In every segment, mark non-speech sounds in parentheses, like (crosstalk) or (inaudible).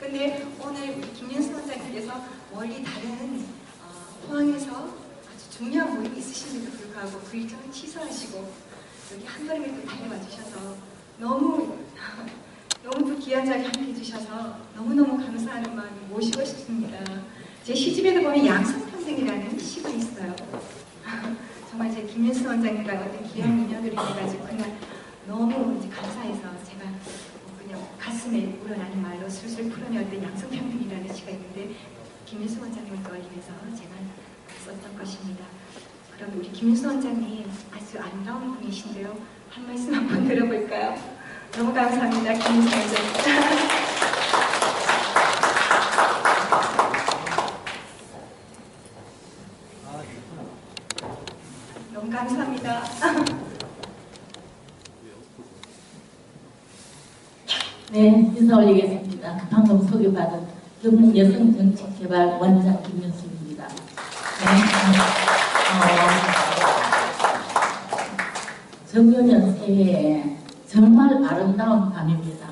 근데 오늘 김윤수 원장님께서 멀리 다른 어, 포항에서 아주 중요한 모임이 있으신데도 불구하고 그 일정을 취소하시고 여기 한 걸음에 또 달려와 주셔서 너무 (laughs) 너무 또 귀한 자리 함께 해주셔서 너무너무 감사하는 마음이 모시고 싶습니다. 제 시집에도 보면 양성평등이라는 시가 있어요. (laughs) 정말 제 김윤수 원장님과 어떤 귀한 인연을 해가지고 그날 너무 이제 감사해서 제가 뭐 그냥 우러나는 말로 술술 풀어내었던 양성평등이라는 시가 있는데 김윤수 원장님을 떠올리면서 제가 썼던 것입니다. 그럼 우리 김윤수 원장님 아주 아름다운 분이신데요. 한 말씀 한번 들어볼까요? 너무 감사합니다. 김윤수 원장님. (laughs) 너무 감사합니다. 네, 인사 올리겠습니다. 그 방금 소개받은 경북 여성 정책 개발 원장 김윤숙입니다. 네, 어, 정유년 새해에 정말 아름다운 밤입니다.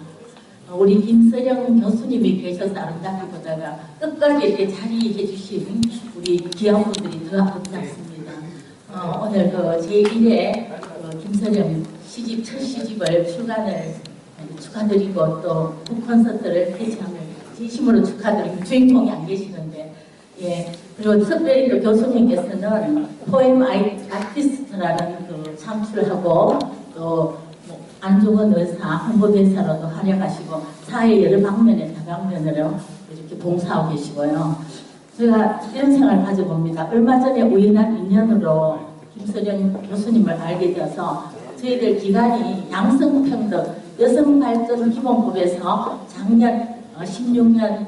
어, 우리 김서령 교수님이 계셔서 아름답기보다가 끝까지 이렇게 자리해 주신 우리 귀한 분들이 더 아름답습니다. 어, 오늘 그 제1회 그 김서령 시집, 첫 시집을 출간을 축하드리고 또 북콘서트를 폐지함을 진심으로 축하드리고 주인공이 안 계시는데 예 그리고 특별히 또 교수님께서는 포엠 아이, 아티스트라는 그 창출하고 또뭐 안중근 의사 홍보대사로도 활약하시고 사회 여러 방면에 다방면으로 이렇게 봉사하고 계시고요. 제가 이런 생각을 가져봅니다. 얼마 전에 우연한 인연으로 김서령 교수님을 알게 되어서 저희들 기관이 양성평등 여성 발전 기본법에서 작년 16년,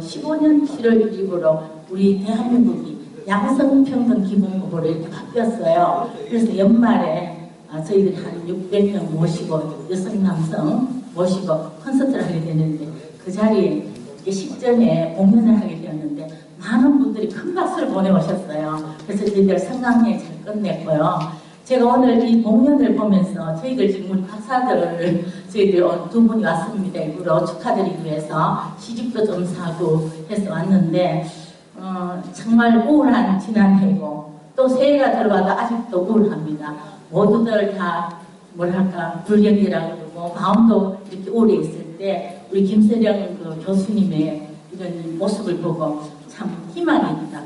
15년 7월 1일부로 우리 대한민국이 양성평등 기본법으로 이렇게 바뀌었어요. 그래서 연말에 아, 저희들이 한 600명 모시고 여성, 남성 모시고 콘서트를 하게 되는데 그 자리에 식전에 공연을 하게 되었는데 많은 분들이 큰 박수를 보내오셨어요. 그래서 저희들 성강에 잘 끝냈고요. 제가 오늘 이 공연을 보면서 저희들 지금 우리 박사들 저희들 두 분이 왔습니다. 일부러 축하드리기 위해서 시집도 좀 사고 해서 왔는데 어, 정말 우울한 지난해고 또 새해가 들어와도 아직도 우울합니다. 모두들 다 뭐랄까 불경이라고 그러고 마음도 이렇게 오래 있을 때 우리 김세령 그 교수님의 이런 모습을 보고 참 희망이 있다.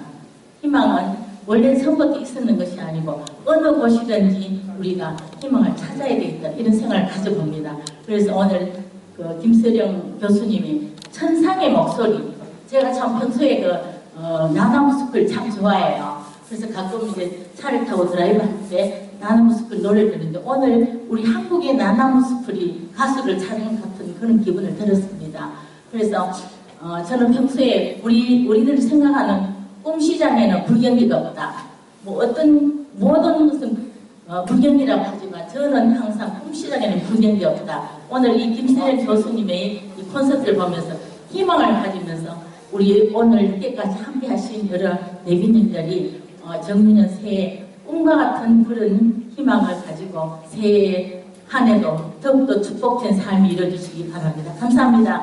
희망은 원래 처음부터 있었는 것이 아니고 어느 곳이든지 우리가 희망을 찾아야 되겠다 이런 생각을 가져봅니다. 그래서 오늘 그 김서령 교수님이 천상의 목소리 제가 참 평소에 그 어, 나나무 숲을 참 좋아해요. 그래서 가끔 이제 차를 타고 드라이브 할 때 나나무 숲을 노래를 듣는데 오늘 우리 한국의 나나무 숲이 가수를 찾은 같은 그런 기분을 들었습니다. 그래서 어, 저는 평소에 우리 우리들이 생각하는 꿈 시장에는 불경기가 없다. 뭐 어떤 모든 것은 어, 불경이라고 하지만 저는 항상 꿈 시장에는 불경이 없다. 오늘 이 김세현 교수님의 이 콘서트를 보면서 희망을 가지면서 우리 오늘 이때까지 함께 하신 여러 내빈님들이 어, 정유년 새해 꿈과 같은 그런 희망을 가지고 새해 한 해도 더욱더 축복된 삶이 이루어지시기 바랍니다. 감사합니다.